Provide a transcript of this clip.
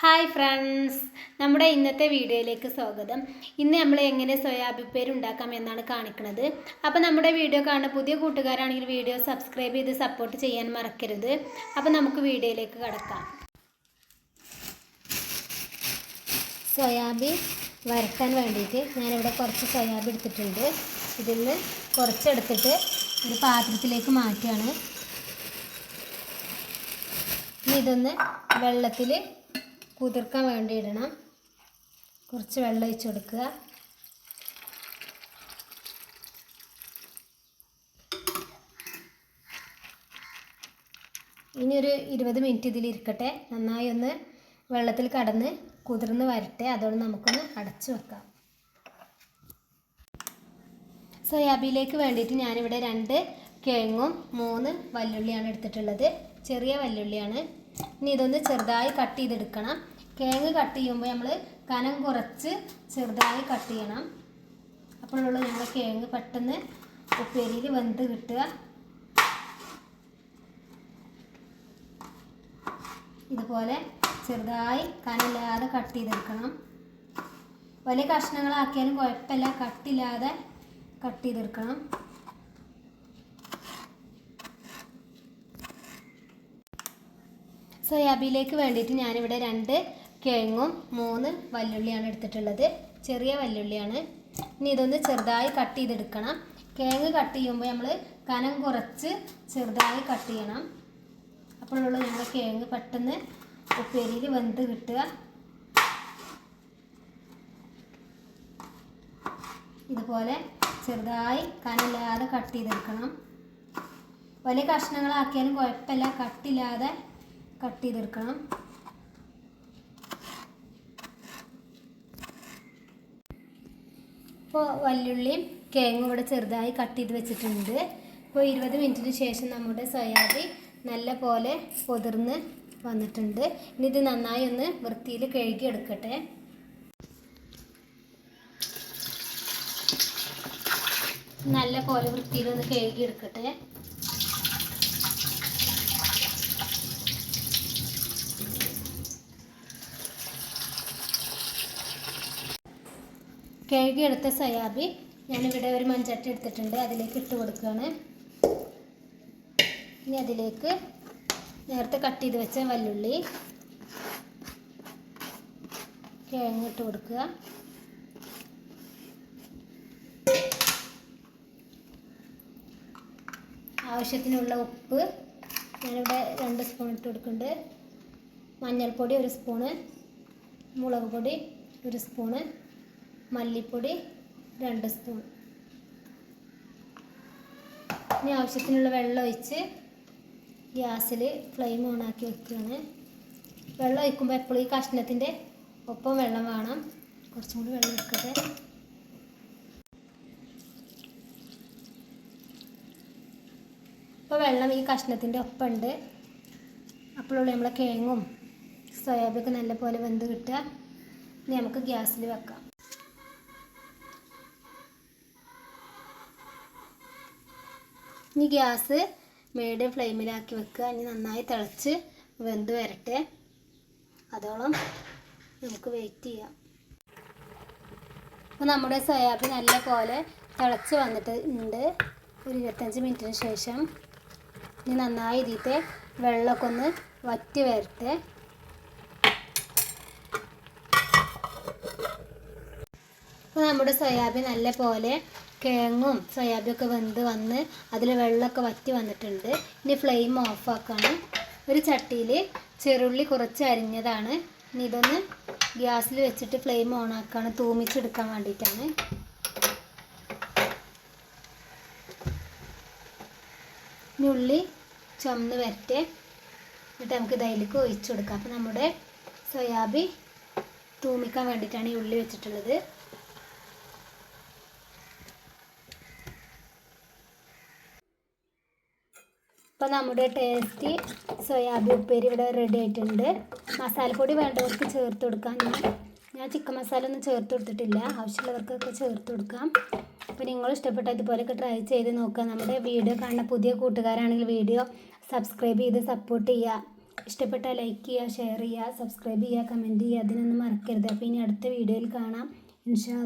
Hi friends. നമ്മുടെ ഇന്നത്തെ വീഡിയോയിലേക്ക് സ്വാഗതം. ഇന്ന് നമ്മൾ എങ്ങനെ സോയാബീൻ പേര് ഉണ്ടാക്കാം എന്നാണ് കാണിക്കുന്നത്. അപ്പോൾ നമ്മുടെ വീഡിയോ കാണുന്ന പുതിയ കൂട്ടുകാരാണെങ്കിൽ വീഡിയോ സബ്സ്ക്രൈബ് ചെയ്ത് സപ്പോർട്ട് ചെയ്യാൻ മറക്കരുത്. അപ്പോൾ നമുക്ക് വീഡിയോയിലേക്ക് കടക്കാം. സോയാബീൻ വരക്കാൻ വേണ്ടിയിട്ട് ഞാനിവിടെ കുറച്ച് സോയാബീൻ എടുത്തിട്ടുണ്ട്. ഇതിൽ നിന്ന് കുറച്ചെടുത്തിട്ട് ഒരു പാത്രത്തിലേക്ക് മാറ്റുകയാണ്. ഇതൊന്ന് വെള്ളത്തിൽ കുതിർക്കാൻ വേണ്ടി ഇടണം. കുറച്ച് വെള്ളം ഒഴിച്ച് കൊടുക്കുക. ഇനി ഒരു ഇരുപത് മിനിറ്റ് ഇതിലിരിക്കട്ടെ നന്നായി ഒന്ന് വെള്ളത്തിൽ കടന്ന് കുതിർന്ന് വരട്ടെ. അതോടെ നമുക്കൊന്ന് അടച്ചു വെക്കാം. സോയാബീനിലേക്ക് വേണ്ടിയിട്ട് ഞാനിവിടെ രണ്ട് കിഴങ്ങും മൂന്ന് വല്ലുള്ളിയാണ് എടുത്തിട്ടുള്ളത്. ചെറിയ വല്ലുള്ളിയാണ്. ഇനി ഇതൊന്ന് ചെറുതായി കട്ട് ചെയ്തെടുക്കണം. കേങ്ങ് കട്ട് ചെയ്യുമ്പോൾ നമ്മൾ കനം കുറച്ച് ചെറുതായി കട്ട് ചെയ്യണം. അപ്പോഴുള്ള നമ്മൾ കേങ്ങ് പെട്ടെന്ന് ഉപ്പേരിയിൽ വെന്ത് കിട്ടുക. ഇതുപോലെ ചെറുതായി കനമില്ലാതെ കട്ട് ചെയ്തെടുക്കണം. വലിയ കഷ്ണങ്ങളാക്കിയാലും കുഴപ്പമില്ല. കട്ടില്ലാതെ കട്ട് ചെയ്തെടുക്കണം. സോയാബീനിലേക്ക് വേണ്ടിയിട്ട് ഞാനിവിടെ രണ്ട് കിഴങ്ങും മൂന്ന് വല്ലുള്ളിയാണ് എടുത്തിട്ടുള്ളത്. ചെറിയ വല്ലുള്ളിയാണ് ഇനി ഇതൊന്ന് ചെറുതായി കട്ട് ചെയ്തെടുക്കണം. കിഴങ്ങ് കട്ട് ചെയ്യുമ്പോൾ നമ്മൾ കനം കുറച്ച് ചെറുതായി കട്ട് ചെയ്യണം. അപ്പോഴുള്ള നമ്മുടെ കിഴങ്ങ് പെട്ടെന്ന് ഉപ്പേരിയിൽ വെന്ത് കിട്ടുക. ഇതുപോലെ ചെറുതായി കനമില്ലാതെ കട്ട് ചെയ്തെടുക്കണം. വലിയ കഷ്ണങ്ങളാക്കിയാലും കുഴപ്പമില്ല. കട്ടില്ലാതെ കട്ട് ചെയ്തെടുക്കണം ഇപ്പോൾ വല്ലുള്ളിയും കേങ്ങും കൂടെ ചെറുതായി കട്ട് ചെയ്ത് വെച്ചിട്ടുണ്ട്. ഇപ്പോൾ ഇരുപത് മിനിറ്റിന് ശേഷം നമ്മുടെ സോയാബീൻ നല്ല പോലെ പൊതിർന്ന് വന്നിട്ടുണ്ട്. ഇനി ഇത് നന്നായി ഒന്ന് വൃത്തിയിൽ കഴുകിയെടുക്കട്ടെ. നല്ല പോലെ വൃത്തിയിൽ ഒന്ന് കഴുകി കഴുകിയെടുത്ത സയാബി ഞാനിവിടെ ഒരു മൺചട്ടി എടുത്തിട്ടുണ്ട് അതിലേക്ക് ഇട്ട് കൊടുക്കുകയാണ്. ഇനി അതിലേക്ക് നേരത്തെ കട്ട് ചെയ്ത് വെച്ച വല്ലുള്ളി കിഴങ്ങിട്ട് കൊടുക്കുക. ആവശ്യത്തിനുള്ള ഉപ്പ് ഞാനിവിടെ രണ്ട് സ്പൂൺ ഇട്ട് കൊടുക്കുന്നുണ്ട്. മഞ്ഞൾപ്പൊടി ഒരു സ്പൂണ് മുളക് പൊടി ഒരു സ്പൂണ് മല്ലിപ്പൊടി രണ്ട് സ്പൂൺ. ഇനി ആവശ്യത്തിനുള്ള വെള്ളം ഒഴിച്ച് ഗ്യാസിൽ ഫ്ലെയിം ഓണാക്കി വെക്കുകയാണ്. വെള്ളം ഒഴിക്കുമ്പോൾ എപ്പോഴും ഈ കഷ്ണത്തിന്റെ ഒപ്പം വെള്ളം വേണം. കുറച്ചും കൂടി വെള്ളം ഒഴിക്കട്ടെ. ഇപ്പോൾ വെള്ളം ഈ കഷ്ണത്തിന്റെ ഒപ്പമുണ്ട്. അപ്പോഴുള്ള നമ്മളെ കേങ്ങും സോയാബീനൊക്കെ നല്ല പോലെ വെന്ത് കിട്ടുക. ഇനി നമുക്ക് ഗ്യാസിൽ വെക്കാം. ഇനി ഗ്യാസ് മീഡിയം ഫ്ലെയിമിലാക്കി വെക്കുക. ഇനി നന്നായി തിളച്ച് വെന്ത് വരട്ടെ. അതോളം നമുക്ക് വെയിറ്റ് ചെയ്യാം. അപ്പോൾ നമ്മുടെ സോയാബീൻ നല്ല പോലെ തിളച്ച് വന്നിട്ട് ഉണ്ട്. ഒരു ഇരുപത്തഞ്ച് മിനിറ്റിന് ശേഷം ഇനി നന്നായി ഇതിത്തെ വെള്ളമൊക്കെ ഒന്ന് വറ്റി വരട്ടെ. അപ്പോൾ നമ്മുടെ സോയാബീൻ നല്ല പോലെ കിഴങ്ങും സോയാബീൻ ഒക്കെ വെന്ത് വന്ന് അതിൽ വെള്ളമൊക്കെ വറ്റി വന്നിട്ടുണ്ട്. ഇനി ഫ്ലെയിം ഓഫാക്കാണ് ഒരു ചട്ടിയിൽ ചെറുള്ളി കുറച്ച് അരിഞ്ഞതാണ്. ഇനി ഇതൊന്ന് ഗ്യാസിൽ വെച്ചിട്ട് ഫ്ലെയിം ഓണാക്കാണ് തൂമിച്ചെടുക്കാൻ വേണ്ടിയിട്ടാണ്. ഇനി ഉള്ളി ചുമന്ന് വരട്ടെ. എന്നിട്ട് നമുക്ക് ഇതിലേക്ക് ഒഴിച്ചു കൊടുക്കാം. അപ്പോൾ നമ്മുടെ സോയാബി തൂമിക്കാൻ വേണ്ടിയിട്ടാണ് ഈ ഉള്ളി വെച്ചിട്ടുള്ളത്. ഇപ്പോൾ നമ്മുടെ ടേസ്റ്റി സോയാബീൻ ഉപ്പേരി ഇവിടെ റെഡി ആയിട്ടുണ്ട്. മസാലപ്പൊടി വേണ്ടവർക്ക് ചേർത്ത് കൊടുക്കാം. ഞാൻ ചിക്കൻ മസാല ഒന്നും ചേർത്ത് കൊടുത്തിട്ടില്ല. ആവശ്യമുള്ളവർക്കൊക്കെ ചേർത്ത് കൊടുക്കാം. അപ്പോൾ നിങ്ങൾ ഇഷ്ടപ്പെട്ട ഇതുപോലെയൊക്കെ ട്രൈ ചെയ്ത് നോക്കുക. നമ്മുടെ വീഡിയോ കാണുന്ന പുതിയ കൂട്ടുകാരാണെങ്കിൽ വീഡിയോ സബ്സ്ക്രൈബ് ചെയ്ത് സപ്പോർട്ട് ചെയ്യുക. ഇഷ്ടപ്പെട്ട ലൈക്ക് ചെയ്യുക ഷെയർ ചെയ്യുക സബ്സ്ക്രൈബ് ചെയ്യുക കമന്റ് ചെയ്യുക. അതിനൊന്നും മറക്കരുത്. അപ്പോൾ ഇനി അടുത്ത വീഡിയോയിൽ കാണാം. ഇൻഷാ